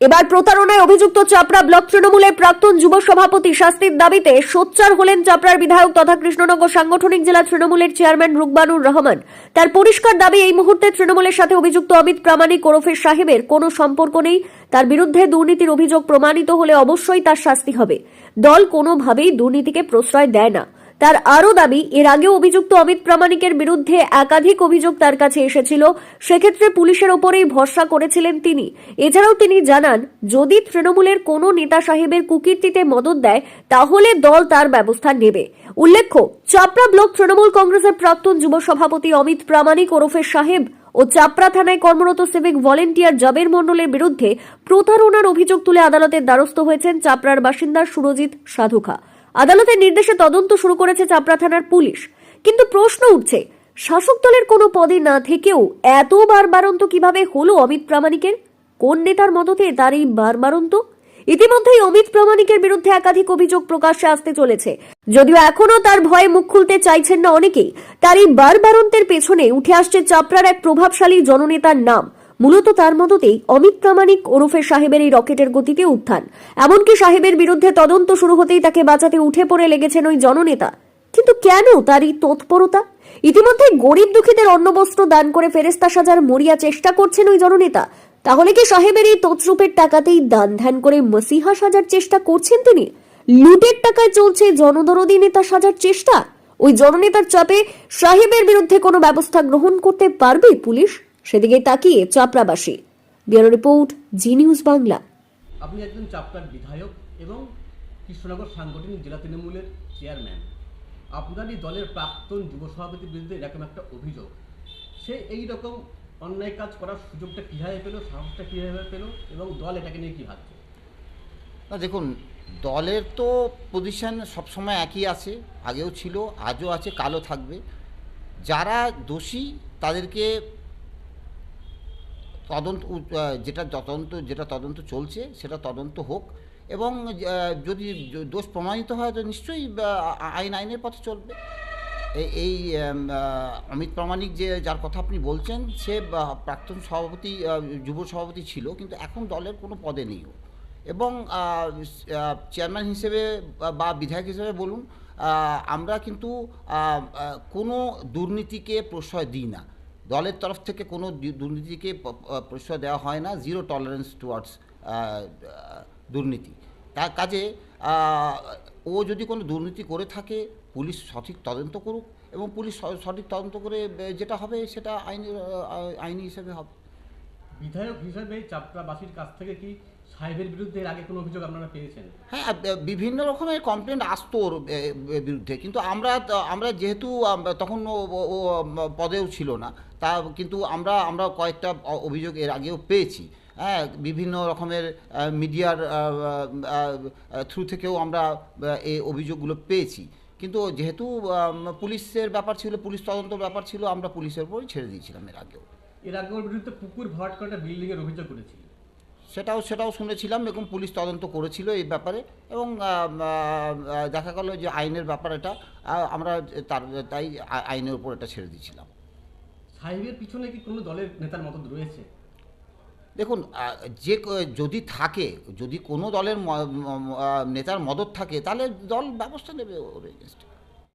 এবার প্রতারণায় অভিযুক্ত চাপড়া ব্লক তৃণমূলের প্রাক্তন যুব সভাপতি শাস্তির দাবিতে সোচ্চার হলেন চাপড়ার বিধায়ক তথা কৃষ্ণনগর সাংগঠনিক জেলা তৃণমূলের চেয়ারম্যান রুকবানুর রহমান। তার পরিষ্কার দাবি, এই মুহূর্তে তৃণমূলের সাথে অভিযুক্ত অমিত প্রামাণিক ওরফের সাহেবের কোনো সম্পর্ক নেই। তার বিরুদ্ধে দুর্নীতির অভিযোগ প্রমাণিত হলে অবশ্যই তার শাস্তি হবে। দল কোনোভাবেই দুর্নীতিকে প্রশ্রয় দেয় না। তার আরও দাবি, এর আগেও অভিযুক্ত অমিত প্রামাণিকের বিরুদ্ধে একাধিক অভিযোগ তার কাছে এসেছিল। সেক্ষেত্রে পুলিশের ওপরেই ভরসা করেছিলেন তিনি। এছাড়াও তিনি জানান, যদি তৃণমূলের কোনো নেতা সাহেবের কুকীর্তিতে মদত দেয়, তাহলে দল তার ব্যবস্থা নেবে। উল্লেখ্য, চাপড়া ব্লক তৃণমূল কংগ্রেসের প্রাক্তন যুব সভাপতি অমিত প্রামাণিক ওরফের সাহেব ও চাপড়া থানায় কর্মরত সিভিক ভলেন্টিয়ার জাবের মণ্ডলের বিরুদ্ধে প্রতারণার অভিযোগ তুলে আদালতের দ্বারস্থ হয়েছেন চাপড়ার বাসিন্দা সুরজিৎ সাধুখা। আদালতের নির্দেশে তদন্ত শুরু করেছে চাপড়া থানার পুলিশ। কিন্তু প্রশ্ন উঠছে, শাসক দলের কোনো পদে না থেকেও এত বারবারন্ত কীভাবে হলো অমিত প্রামাণিকের? কোন নেতার মদতে তার এই বারবারন্ত? ইতিমধ্যেই অমিত প্রামাণিকের বিরুদ্ধে একাধিক অভিযোগ প্রকাশ্যে আসতে চলেছে। যদিও এখনও তার ভয়ে মুখ খুলতে চাইছেন না অনেকেই, তার এই বারবারন্তের পেছনে উঠে আসছে চাপড়ার এক প্রভাবশালী জননেতার নাম। মূলত তার মদতেই অমিত প্রামাণিক ওরফে সাহেবের এই রকেটের গতিতে উত্থান। এমনকি সাহেবের বিরুদ্ধে তদন্ত শুরু হতেই তাকে বাঁচাতে উঠে পড়ে লেগেছেন ওই জননেতা। কিন্তু কেন তার এই তৎপরতা? ইতিমধ্যে গরিব দুঃখীদের অন্নবস্ত্র দান করে ফেরেস্তা সাজার মরিয়া চেষ্টা করছেন ওই জননেতা। তাহলে কি সাহেবের এই তৎরূপের টাকাতেই দান ধ্যান করে মসিহা সাজার চেষ্টা করছেন তিনি? লুটের টাকায় চলছে জনদরদি নেতা সাজার চেষ্টা? ওই জননেতার চাপে সাহেবের বিরুদ্ধে কোনো ব্যবস্থা গ্রহণ করতে পারবে পুলিশ? সেদিকে তাকিয়ে চাপড়াবাসী। Bureau report Zee news Bangla. আপনি একজন চাপটার বিধায়ক এবং কৃষ্ণনগর সাংগঠনিক জেলা তৃণমূলের চেয়ারম্যান। আপনারই দলের প্রাক্তন যুব সভাপতির বিরুদ্ধে এরকম একটা অভিযোগ। সে এই রকম অন্যায় কাজ করার সুযোগটা কীভাবে পেল সাহসটা কীভাবে পেল এবং দল এটাকে নিয়ে কী ভাবছে? না দেখুন দলের তো পজিশন সবসময় একই আছে আগেও ছিল আজও আছে কালও থাকবে। যারা দোষী তাদেরকে তদন্ত যেটা তদন্ত যেটা তদন্ত চলছে, সেটা তদন্ত হোক এবং যদি দোষ প্রমাণিত হয়, তো নিশ্চয়ই আইন, আইনের পথে চলবে। এই- অমিত প্রামাণিক যে, যার কথা আপনি বলছেন, সে প্রাক্তন সভাপতি যুব সভাপতি ছিল, কিন্তু এখন দলের কোনো পদে নেই এবং চেয়ারম্যান হিসেবে বা- বিধায়ক হিসেবে বলুন আমরা কিন্তু কোনো দুর্নীতিকে প্রশ্রয় দিই না। দলের তরফ থেকে কোনো দুর্নীতিকে প্রশ্রয় দেওয়া হয় না জিরো টলারেন্স টুয়ার্ডস দুর্নীতি। তার কাজে ও যদি কোনো দুর্নীতি করে থাকে, পুলিশ সঠিক তদন্ত করুক এবং পুলিশ সঠিক তদন্ত করে যেটা হবে সেটা আইনি আইনি হিসেবে হবে। বিধায়ক হিসেবে চাপড়াবাসীর কাছ থেকে কি সাহেবের বিরুদ্ধে এর আগে কোনো অভিযোগ আপনারা পেয়েছেন? হ্যাঁ বিভিন্ন রকমের কমপ্লেন আসতো ওর বিরুদ্ধে। কিন্তু আমরা আমরা যেহেতু তখন ও পদেও ছিল না তা কিন্তু আমরা আমরা কয়েকটা অভিযোগ এর আগেও পেয়েছি। হ্যাঁ বিভিন্ন রকমের মিডিয়ার থ্রু থেকেও আমরা এই অভিযোগগুলো পেয়েছি। কিন্তু যেহেতু পুলিশের ব্যাপার ছিল পুলিশ তদন্ত ব্যাপার ছিল আমরা পুলিশের উপরই ছেড়ে দিয়েছিলাম এর আগেও। এর আগে ওর বিরুদ্ধে পুকুর ভরাট করে একটা বিল্ডিংয়ের অভিযোগ করেছিল। সেটাও সেটাও শুনেছিলাম এবং পুলিশ তদন্ত করেছিল এই ব্যাপারে এবং দেখা গেল যে আইনের ব্যাপার এটা আমরা তার তাই আইনের উপর এটা ছেড়ে দিয়েছিলাম সাহেবের পিছনে কি কোনো দলের নেতার মতো রয়েছে দেখুন যে যদি থাকে যদি কোনো দলের নেতার মদত থাকে তাহলে দল ব্যবস্থা নেবে ওর against এ।